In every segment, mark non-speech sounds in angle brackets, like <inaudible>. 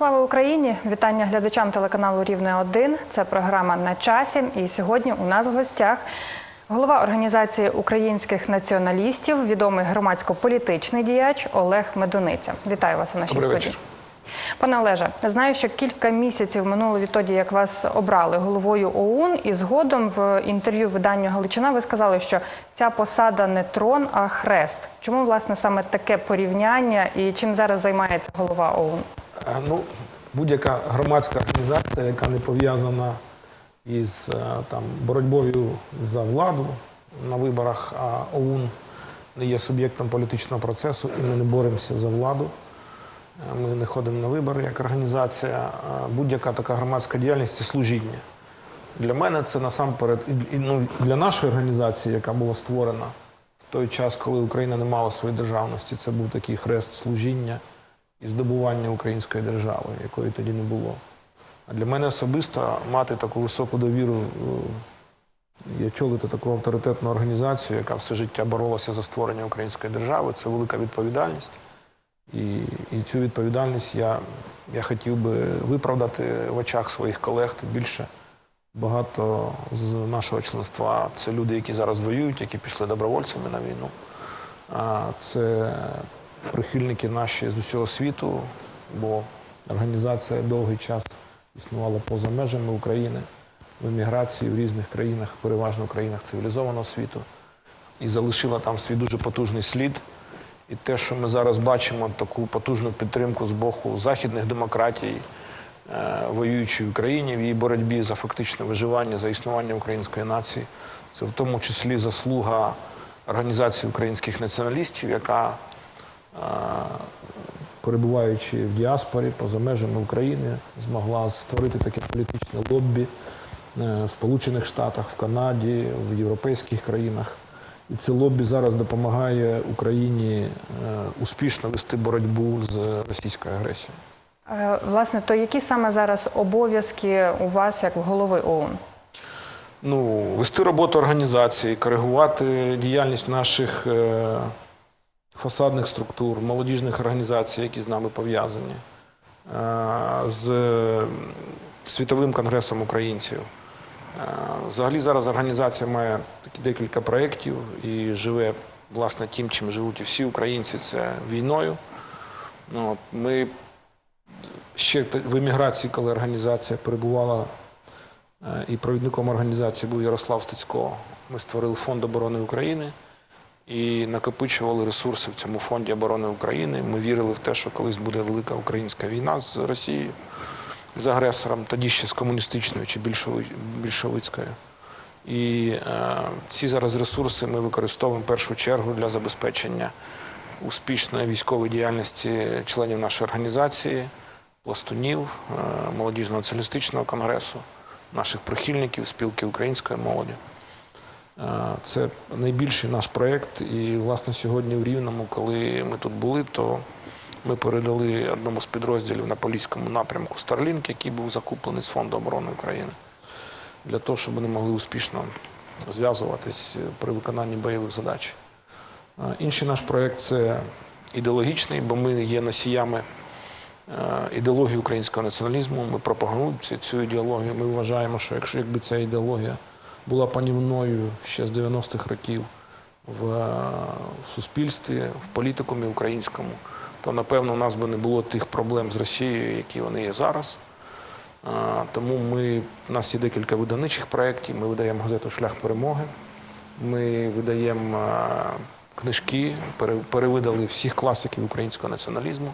Слава Україні! Вітання глядачам телеканалу Рівне 1 Це програма на часі. І сьогодні у нас в гостях голова організації українських націоналістів, відомий громадсько-політичний діяч Олег Медуниця. Вітаю вас у нашій Добрий студії. вечір. Пане Олеже, знаю, що кілька місяців минуло відтоді, як вас обрали головою ОУН, і згодом в інтерв'ю виданню Галичина ви сказали, що ця посада не трон, а хрест. Чому власне саме таке порівняння і чим зараз займається голова ОУН? Е, Ну, будь-яка громадська організація, яка не пов'язана із е, там, боротьбою за владу на виборах, а ОУН не є суб'єктом політичного процесу, і ми не боремося за владу. Е, Ми не ходимо на вибори як організація. Будь-яка така громадська діяльність це служіння. Для мене це насамперед і- ну, для нашої організації, яка була створена в той час, коли Україна не мала своєї державності, це був такий хрест служіння і здобування української держави, якої тоді не було. А для мене особисто мати таку високу довіру е, і очолити таку авторитетну організацію, яка все життя боролася за створення української держави, це велика відповідальність. І, і цю відповідальність я, я хотів би виправдати в очах своїх колег, тим більше багато з нашого членства це люди, які зараз воюють, які пішли добровольцями на війну. Це прихильники наші з усього світу, бо організація довгий час існувала поза межами України в еміграції в різних країнах, переважно в країнах цивілізованого світу, і залишила там свій дуже потужний слід. І те, що ми зараз бачимо, таку потужну підтримку з боку західних демократій, е, воюючій Україні в її боротьбі за фактичне виживання, за існування української нації, це в тому числі заслуга організації українських націоналістів, яка, перебуваючи в діаспорі поза межами України, змогла створити таке політичне лоббі е, в Сполучених Штатах, в Канаді, в європейських країнах. І це лоббі зараз допомагає Україні е, успішно вести боротьбу з російською агресією. Е, Власне, то які саме зараз обов'язки у вас як голови ОУН? Ну, вести роботу організації, коригувати діяльність наших фасадних структур, молодіжних організацій, які з нами пов'язані, е, з Світовим конгресом українців. Е, Взагалі зараз організація має декілька проєктів і живе власне тим, чим живуть і всі українці, це війною. Ну, Ми ще в еміграції, коли організація перебувала Е, і провідником організації був Ярослав Стецько. Ми створили фонд оборони України і накопичували ресурси в цьому фонді оборони України. Ми вірили в те, що колись буде велика українська війна з Росією, з агресором, тоді ще з комуністичною чи більшовицькою. І е, ці зараз ресурси ми використовуємо в першу чергу для забезпечення успішної військової діяльності членів нашої організації, пластунів, е, молодіжного націоналістичного конгресу, наших прихильників, спілки української молоді. Е, Це найбільший наш проєкт. І, власне, сьогодні в Рівному, коли ми тут були, то ми передали одному з підрозділів на Поліському напрямку Старлінк, який був закуплений з Фонду оборони України, для того, щоб вони могли успішно зв'язуватись при виконанні бойових задач. Е, Інший наш проєкт це ідеологічний, бо ми є носіями е, ідеології українського націоналізму. Ми пропагуємо цю ідеологію. Ми вважаємо, що якщо якби ця ідеологія була панівною ще з 90-х років в, е, суспільстві, в політикумі українському, то напевно у нас би не було тих проблем з Росією, які вони є зараз. Е, Тому ми, у нас є декілька видавничих проєктів. Ми видаємо газету Шлях перемоги. Ми видаємо е, книжки, перевидали всіх класиків українського націоналізму.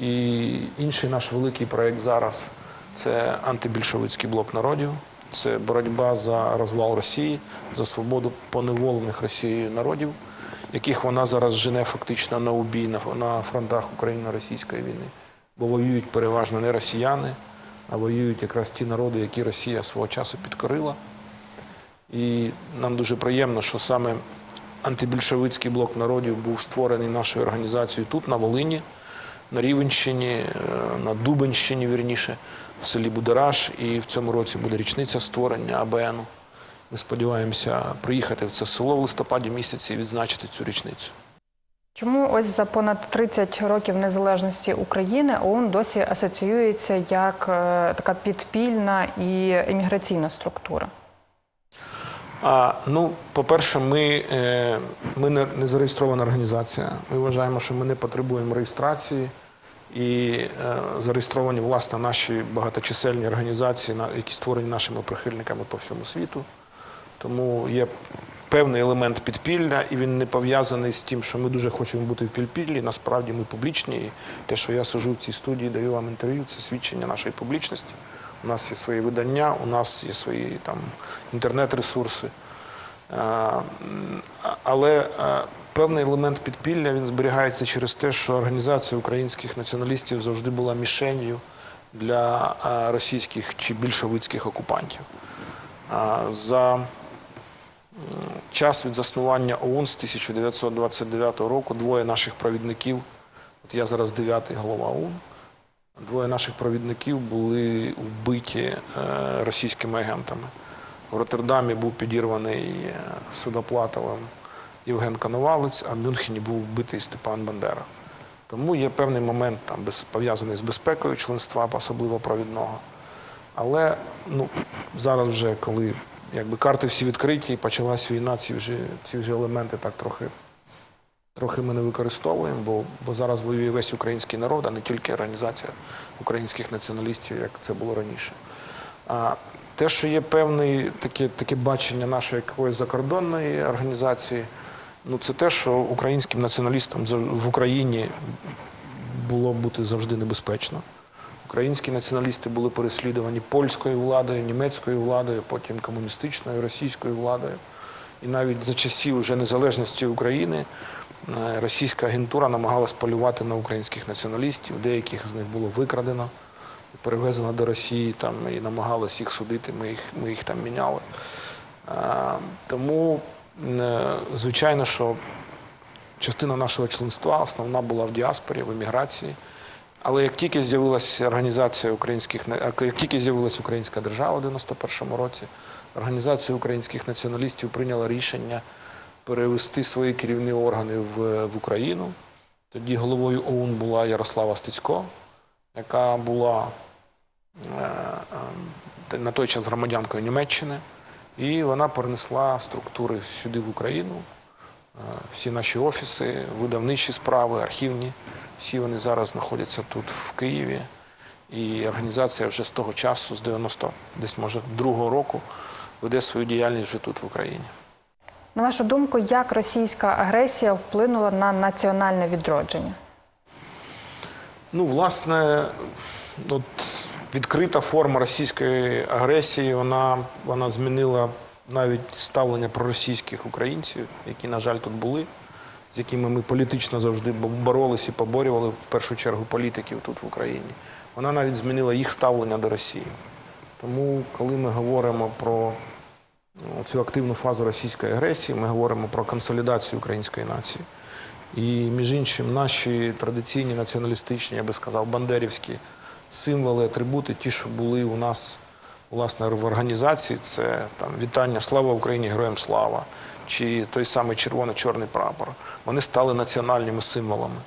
І інший наш великий проєкт зараз це антибільшовицький блок народів. Це боротьба за розвал Росії, за свободу поневолених Росією народів, яких вона зараз жене фактично на убій на, фронтах Україно-російської війни. Бо воюють переважно не росіяни, а воюють якраз ті народи, які Росія свого часу підкорила. І нам дуже приємно, що саме антибільшовицький блок народів був створений нашою організацією тут, на Волині, на Рівенщині, е, на Дубенщині, вірніше, в селі Будераж. І в цьому році буде річниця створення АБНу. Ми сподіваємося приїхати в це село в листопаді місяці і відзначити цю річницю. Чому ось за понад 30 років незалежності України ОУН досі асоціюється як е, така підпільна і імміграційна структура? А, ну, по-перше, ми, е, ми не зареєстрована організація. Ми вважаємо, що ми не потребуємо реєстрації. І е, зареєстровані власне наші багаточисельні організації, які створені нашими прихильниками по всьому світу. Тому є певний елемент підпілля, і він не пов'язаний з тим, що ми дуже хочемо бути в підпіллі. Насправді ми публічні. І те, що я сижу в цій студії, даю вам інтерв'ю, це свідчення нашої публічності. У нас є свої видання, у нас є свої там інтернет-ресурси. Е, Але е, певний елемент підпілля він зберігається через те, що організація українських націоналістів завжди була мішенью для російських чи більшовицьких окупантів. За час від заснування ОУН з 1929 року двоє наших провідників, от я зараз дев'ятий голова ОУН, двоє наших провідників були вбиті е, російськими агентами. В Роттердамі був підірваний е, Судоплатовим Євген Коновалець, а в Мюнхені був вбитий Степан Бандера. Тому є певний момент там пов'язаний з безпекою членства, особливо провідного. Але ну, зараз вже, коли якби, карти всі відкриті і почалась війна, ці вже, ці вже елементи так трохи, трохи ми не використовуємо, бо, бо зараз воює весь український народ, а не тільки організація українських націоналістів, як це було раніше. А те, що є певне таке, таке бачення нашої якоїсь закордонної організації, ну це те, що українським націоналістам в Україні було бути завжди небезпечно. Українські націоналісти були переслідувані польською владою, німецькою владою, потім комуністичною, російською владою. І навіть за часів вже незалежності України е, російська агентура намагалась полювати на українських націоналістів. Деяких з них було викрадено, перевезено до Росії там, і намагалась їх судити. Ми їх, ми їх там міняли. Е, Тому, звичайно, що частина нашого членства основна була в діаспорі, в еміграції. Але як тільки з'явилася організація українських на- як тільки з'явилася українська держава в 91-му році, організація українських націоналістів прийняла рішення перевести свої керівні органи в, в Україну. Тоді головою ОУН була Ярослава Стецько, яка була е, е, на той час громадянкою Німеччини, і вона перенесла структури сюди в Україну. Е, Всі наші офіси, видавничі справи, архівні, всі вони зараз знаходяться тут в Києві. І організація вже з того часу, з 90, десь може другого року, веде свою діяльність вже тут в Україні. На вашу думку, як російська агресія вплинула на національне відродження? Ну, власне, от відкрита форма російської агресії, вона, вона змінила навіть ставлення проросійських українців, які, на жаль, тут були, з якими ми політично завжди боролися і поборювали в першу чергу політиків тут в Україні. Вона навіть змінила їх ставлення до Росії. Тому, коли ми говоримо про ну, цю активну фазу російської агресії, ми говоримо про консолідацію української нації. І між іншим, наші традиційні націоналістичні, я би сказав, бандерівські символи, атрибути, ті, що були у нас власне в організації, це там вітання Слава Україні, героям слава, чи той самий червоно-чорний прапор. Вони стали національними символами.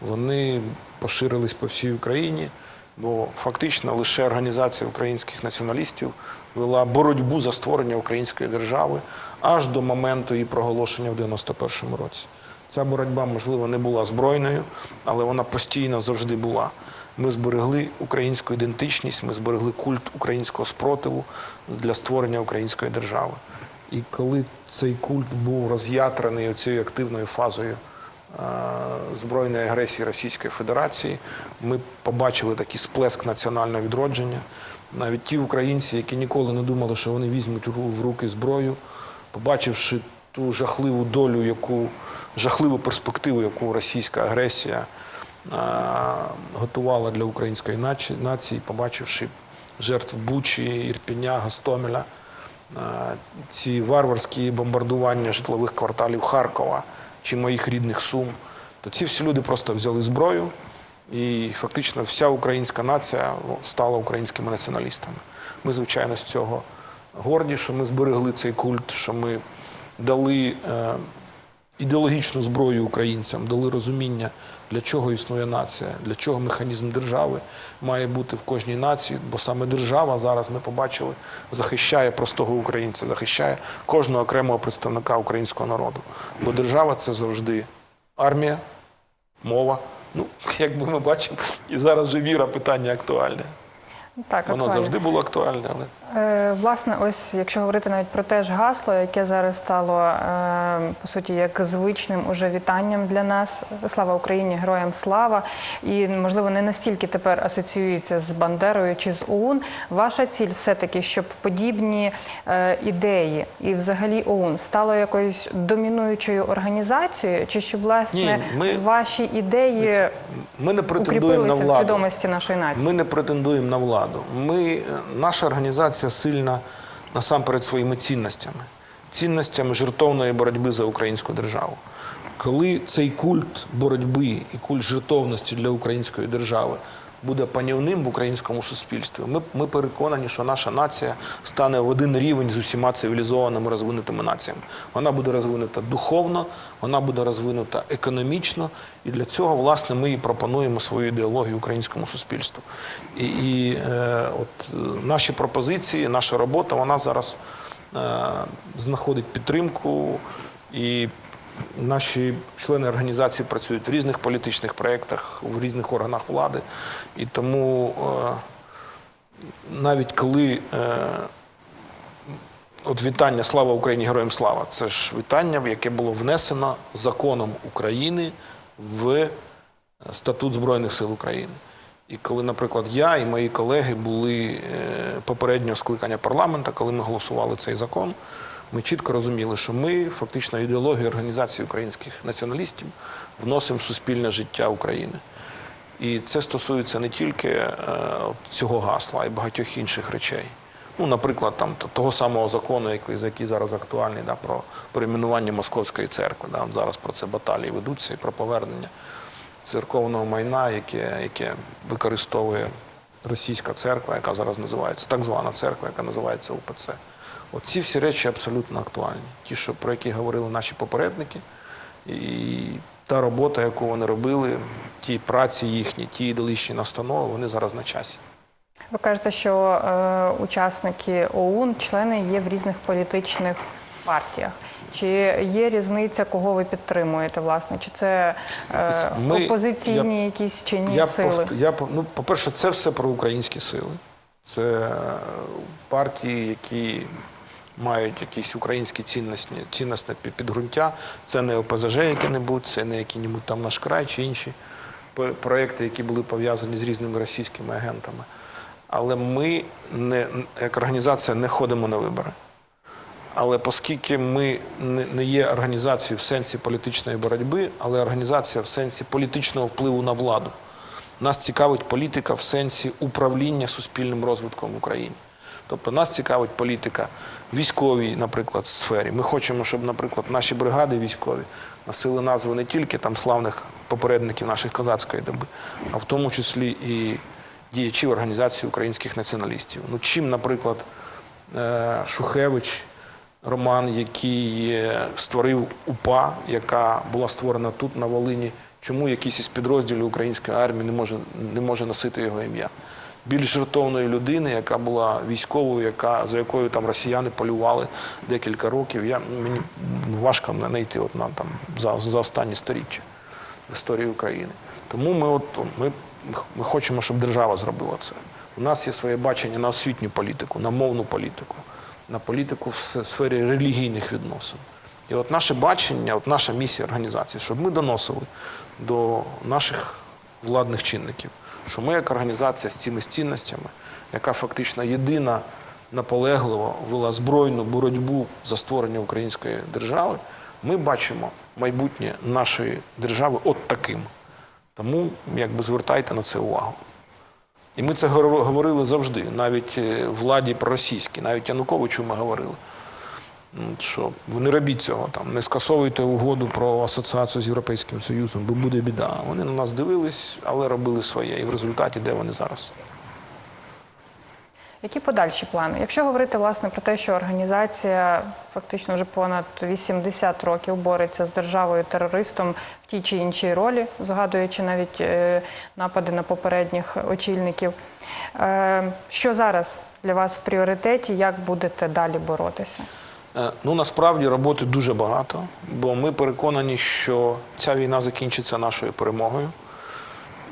Вони поширились по всій Україні, бо фактично лише організація українських націоналістів вела боротьбу за створення української держави аж до моменту її проголошення в 91-му році. Ця боротьба, можливо, не була збройною, але вона постійно завжди була. Ми зберегли українську ідентичність, ми зберегли культ українського спротиву для створення української держави. І коли цей культ був роз'ятрений цією активною фазою е, збройної агресії Російської Федерації, ми побачили такий сплеск національного відродження. Навіть ті українці, які ніколи не думали, що вони візьмуть в руки зброю, побачивши ту жахливу долю, яку жахливу перспективу, яку російська агресія готувала для української нації, побачивши жертв Бучі, Ірпіня, Гостомеля, е, ці варварські бомбардування житлових кварталів Харкова чи моїх рідних Сум, то ці всі люди просто взяли зброю, і фактично вся українська нація ну, стала українськими націоналістами. Ми, звичайно, з цього горді, що ми зберегли цей культ, що ми дали е, ідеологічну зброю українцям, дали розуміння, для чого існує нація, для чого механізм держави має бути в кожній нації, бо саме держава зараз ми побачили захищає простого українця, захищає кожного окремого представника українського народу. Бо держава це завжди армія, мова. Ну, <laughs> якби ми бачимо, і зараз вже віра питання актуальне. Так, Воно завжди було актуальне, але Власне, ось якщо говорити навіть про те ж гасло, яке зараз стало е, по суті як звичним уже вітанням для нас. Слава Україні, героям слава! І можливо не настільки тепер асоціюється з Бандерою чи з ОУН. Ваша ціль все-таки, щоб подібні е, ідеї і взагалі ОУН стало якоюсь домінуючою організацією, чи щоб власне Ні, ми- ваші ідеї ми не претендуємо на в свідомості нашої нації? Ми не претендуємо на владу. Ми, е, наша організація сильна насамперед своїми цінностями, цінностями жертовної боротьби за українську державу. Коли цей культ боротьби і культ жертовності для української держави буде панівним в українському суспільстві, ми, ми переконані, що наша нація стане в один рівень з усіма цивілізованими розвинутими націями. Вона буде розвинута духовно, вона буде розвинута економічно, і для цього, власне, ми і пропонуємо свою ідеологію українському суспільству. І, і е, от е, наші пропозиції, наша робота, вона зараз е, знаходить підтримку і. Наші члени організації працюють в різних політичних проєктах, в різних органах влади. І тому е, навіть коли е, от вітання Слава Україні, Героям слава, це ж вітання, яке було внесено законом України в статут Збройних сил України. І коли, наприклад, я і мої колеги були е, попереднього скликання парламенту, коли ми голосували цей закон, ми чітко розуміли, що ми фактично ідеологію організації українських націоналістів вносимо в суспільне життя України. І це стосується не тільки е, цього гасла, а й багатьох інших речей. Ну, наприклад, там того самого закону, який, який зараз актуальний, да, про перейменування Московської церкви. Да, зараз про це баталії ведуться і про повернення церковного майна, яке, яке використовує російська церква, яка зараз називається так звана церква, яка називається УПЦ. От ці всі речі абсолютно актуальні. Ті, що, про які говорили наші попередники, і та робота, яку вони робили, ті праці їхні, ті ідеологічні настанови, вони зараз на часі. Ви кажете, що е, учасники ОУН, члени є в різних політичних партіях. Чи є різниця, кого ви підтримуєте, власне? Чи це е, Ми- опозиційні я- якісь чи ні Я, сили? я, ну, по-перше, це все про українські сили. Це партії, які мають якісь українські цінності, цінностне підґрунтя. Це не ОПЗЖ яке-небудь, це не який-небудь там наш край чи інші проекти, які були пов'язані з різними російськими агентами. Але ми не, як організація не ходимо на вибори. Але оскільки ми не є організацією в сенсі політичної боротьби, але організація в сенсі політичного впливу на владу. Нас цікавить політика в сенсі управління суспільним розвитком в Україні. Тобто нас цікавить політика військовій, наприклад, сфері. Ми хочемо, щоб, наприклад, наші бригади військові носили назви не тільки там славних попередників наших козацької доби, а в тому числі і діячів організації українських націоналістів. Ну, чим, наприклад, е, Шухевич, Роман, який створив УПА, яка була створена тут, на Волині. Чому якийсь із підрозділів української армії не може, не може носити його ім'я? Більш жертовної людини, яка була військовою, яка, за якою там росіяни полювали декілька років. Я, мені важко знайти от, на, там, за, за останні сторіччя в історії України. Тому ми, от, ми, ми хочемо, щоб держава зробила це. У нас є своє бачення на освітню політику, на мовну політику, на політику в сфері релігійних відносин. І от наше бачення, от наша місія організації, щоб ми доносили до наших владних чинників, що ми як організація з цими цінностями, яка фактично єдина наполегливо вела збройну боротьбу за створення української держави, ми бачимо майбутнє нашої держави от таким. Тому якби звертайте на це увагу. І ми це говорили завжди, навіть е, владі проросійській, навіть Януковичу ми говорили. М, Що ви не робіть цього, там, не скасовуйте угоду про асоціацію з Європейським Союзом, бо буде біда. Вони на нас дивились, але робили своє. І в результаті де вони зараз? Які подальші плани? Якщо говорити власне про те, що організація фактично вже понад 80 років бореться з державою терористом в тій чи іншій ролі, згадуючи навіть е, напади на попередніх очільників. Е, Що зараз для вас в пріоритеті? Як будете далі боротися? Е, Ну насправді роботи дуже багато, бо ми переконані, що ця війна закінчиться нашою перемогою.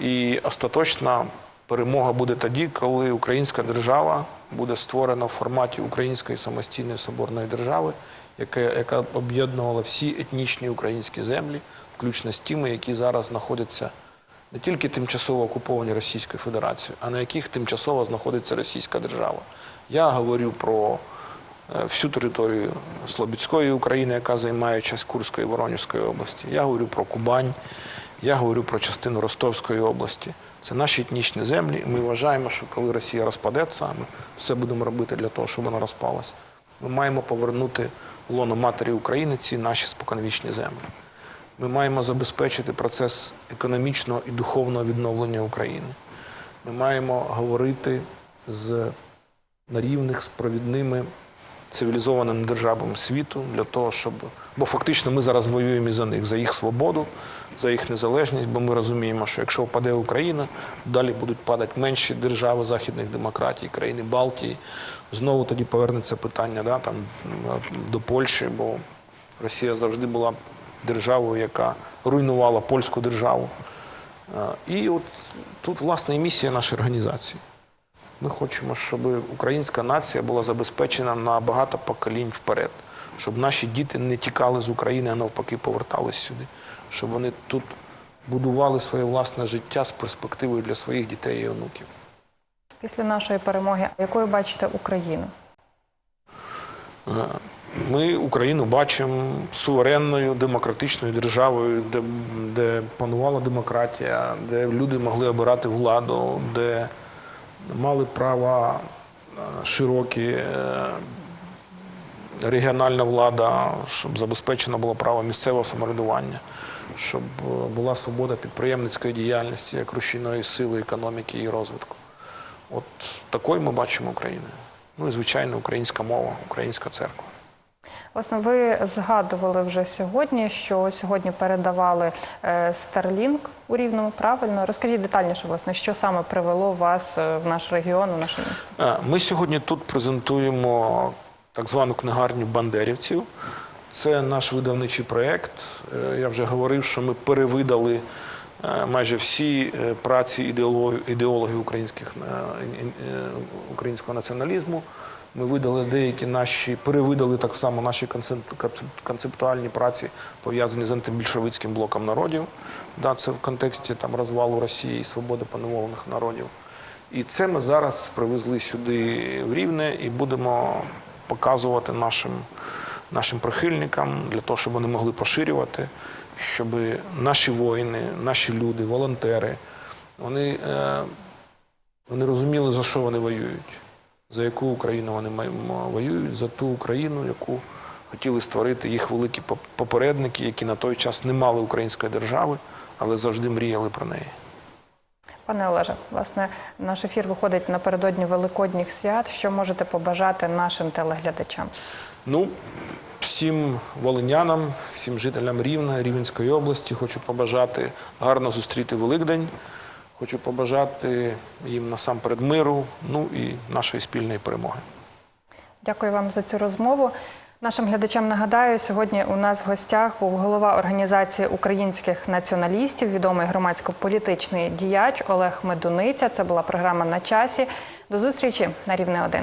І остаточна перемога буде тоді, коли українська держава буде створена в форматі української самостійної соборної держави, яка, яка об'єднувала всі етнічні українські землі, включно з тими, які зараз знаходяться не тільки тимчасово окуповані Російською Федерацією, а на яких тимчасово знаходиться Російська держава. Я говорю про всю територію Слобідської України, яка займає часть Курської і Воронежської області. Я говорю про Кубань, я говорю про частину Ростовської області. Це наші етнічні землі. Ми вважаємо, що коли Росія розпадеться, ми все будемо робити для того, щоб вона розпалась. Ми маємо повернути в лоно матері України ці наші споконвічні землі. Ми маємо забезпечити процес економічного і духовного відновлення України. Ми маємо говорити з на рівних з провідними цивілізованими державами світу для того, щоб. Бо фактично ми зараз воюємо і за них, за їх свободу, за їх незалежність, бо ми розуміємо, що якщо впаде Україна, далі будуть падати менші держави західних демократій, країни Балтії. Знову тоді повернеться питання да, там, до Польщі, бо Росія завжди була державою, яка руйнувала польську державу. Е, І от тут, власне, і місія нашої організації. Ми хочемо, щоб українська нація була забезпечена на багато поколінь вперед, щоб наші діти не тікали з України, а навпаки повертались сюди, щоб вони тут будували своє власне життя з перспективою для своїх дітей і онуків. Після нашої перемоги, якою бачите Україну? Е, Ми Україну бачимо суверенною демократичною державою, де, де панувала демократія, де люди могли обирати владу, де мали права е, широкі е, регіональна влада, щоб забезпечено було право місцевого самоврядування, щоб е, була свобода підприємницької діяльності як рушійної сили економіки і розвитку. От такою ми бачимо Україну. Ну і звичайно, українська мова, українська церква. Власне, ви згадували вже сьогодні, що сьогодні передавали е, Starlink у Рівному. Правильно, розкажіть детальніше, власне, що саме привело вас е, в наш регіон, у наше місто. Ми сьогодні тут презентуємо так звану книгарню бандерівців. Це наш видавничий проєкт. Е, Я вже говорив, що ми перевидали майже всі праці ідеологів, українських, українського націоналізму. Ми видали деякі наші, перевидали так само наші концеп- концеп- концептуальні праці, пов'язані з антибільшовицьким блоком народів. Це в контексті розвалу Росії і свободи поневолених народів. І це ми зараз привезли сюди в Рівне і будемо показувати нашим, прихильникам для того, щоб вони могли поширювати, щоб наші воїни, наші люди, волонтери, вони, е, вони розуміли, за що вони воюють, за яку Україну вони воюють, за ту Україну, яку хотіли створити їх великі попередники, які на той час не мали української держави, але завжди мріяли про неї. Пане Олеже, власне, наш ефір виходить напередодні Великодніх свят. Що можете побажати нашим телеглядачам? Ну, всім волинянам, всім жителям Рівна, Рівненської області хочу побажати гарно зустріти Великдень. Хочу побажати їм насамперед миру, ну і нашої спільної перемоги. Дякую вам за цю розмову. Нашим глядачам нагадаю, сьогодні у нас в гостях був голова організації українських націоналістів, відомий громадсько-політичний діяч Олег Медуниця. Це була програма на часі. До зустрічі на рівне 1.